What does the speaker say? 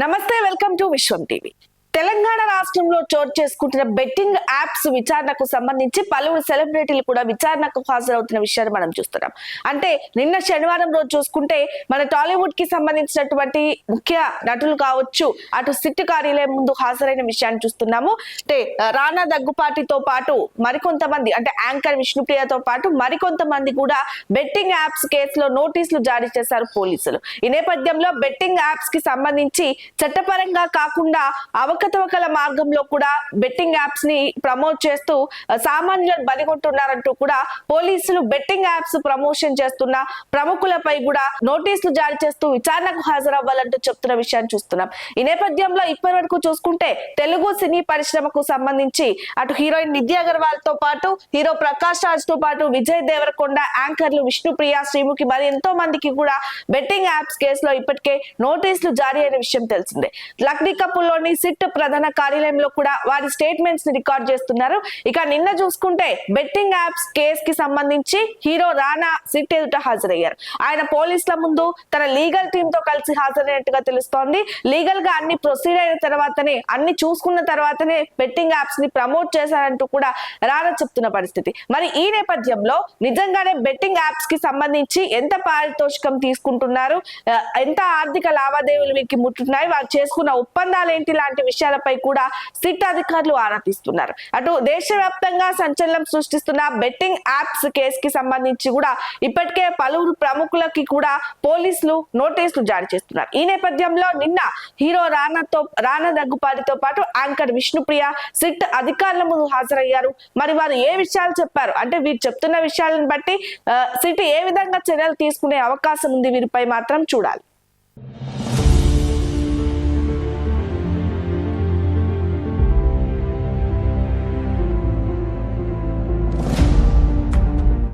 నమస్తే welcome to Vishwam TV. Telangana రాష్ట్రంలో చోటు చేసుకుంటున్న బెట్టింగ్ యాప్స్ విచారణకు సంబంధించి పలువురు సెలబ్రిటీలు కూడా విచారణకు హాజరవుతున్న విషయాన్ని మనం చూస్తున్నాం. అంటే నిన్న శనివారం రోజు చూసుకుంటే మన టాలీవుడ్కి సంబంధించినటువంటి ముఖ్య నటులు కావచ్చు అటు సిట్ కార్యాలయం ముందు హాజరైన విషయాన్ని చూస్తున్నాము. అంటే రానా దగ్గుపాటితో పాటు మరికొంతమంది అంటే యాంకర్ విష్ణుప్రియతో పాటు మరికొంతమంది కూడా బెట్టింగ్ యాప్స్ కేసులో నోటీసులు జారీ చేశారు పోలీసులు. ఈ నేపథ్యంలో బెట్టింగ్ యాప్స్కి సంబంధించి చట్టపరంగా కాకుండా అవకతవకల మార్గంలో కూడా బెట్టింగ్ యాప్స్ని ప్రమోట్ చేస్తూ సామాన్యులను బలిగొంటున్నారంటూ కూడా పోలీసులు బెట్టింగ్ యాప్స్ ప్రమోషన్ చేస్తున్న ప్రముఖులపై కూడా నోటీసులు జారీ చేస్తూ విచారణకు హాజరవ్వాలంటూ చెప్తున్న విషయాన్ని చూస్తున్నాం. ఈ నేపథ్యంలో ఇప్పటి వరకు చూసుకుంటే తెలుగు సినీ పరిశ్రమకు సంబంధించి అటు హీరోయిన్ నిత్య అగర్వాల్తో పాటు హీరో ప్రకాష్ రాజ్తో పాటు విజయ్ దేవరకొండ యాంకర్లు విష్ణుప్రియ శ్రీముఖి మరి ఎంతో మందికి కూడా బెట్టింగ్ యాప్స్ కేసులో ఇప్పటికే నోటీసులు జారీ అయిన విషయం తెలిసిందే. లక్డీ కప్పుల్లోని సిట్ ప్రధాన కార్యాలయంలో కూడా వారి స్టేట్మెంట్స్ని రికార్డ్ చేస్తున్నారు. ఇక నిన్న చూసుకుంటే బెట్టింగ్ యాప్స్ కేస్కి సంబంధించి హీరో రానా సిట్ ఎదుట హాజరయ్యారు. ఆయన పోలీసుల ముందు తన లీగల్ టీమ్తో కలిసి హాజరైనట్టుగా తెలుస్తోంది. లీగల్గా అన్ని ప్రొసీడ్ అయిన తర్వాతనే అన్ని చూసుకున్న తర్వాతనే బెట్టింగ్ యాప్స్ని ప్రమోట్ చేశారంటూ కూడా రానా చెప్తున్న పరిస్థితి. మరి ఈ నేపథ్యంలో నిజంగానే బెట్టింగ్ యాప్స్కి సంబంధించి ఎంత పారితోషికం తీసుకుంటున్నారు? ఎంత ఆర్థిక లావాదేవీలు వీరికి ముట్టున్నాయి? వారు చేసుకున్న ఒప్పందాలు ఏంటి? లాంటి విషయాలపై కూడా సిట్ అధికారులు ఆరా తీస్తున్నారు అటు దేశవ్యాప్తంగా సంచలనం సృష్టిస్తున్న బెట్టింగ్ యాప్స్ కేసు కి సంబంధించి కూడా ఇప్పటికే పలువురు ప్రముఖులకి కూడా పోలీసులు నోటీసులు జారీ చేస్తున్నారు. ఈ నేపథ్యంలో నిన్న హీరో రానాతో రానా దగ్గుపాటితో పాటు యాంకర్ విష్ణుప్రియ సిట్ అధికారుల ముందు హాజరయ్యారు. మరి వారు ఏ విషయాలు చెప్పారు? అంటే వీరు చెప్తున్న విషయాలను బట్టి సిట్ ఏ విధంగా చర్యలు తీసుకునే అవకాశం ఉంది? వీరిపై మాత్రం చూడాలి.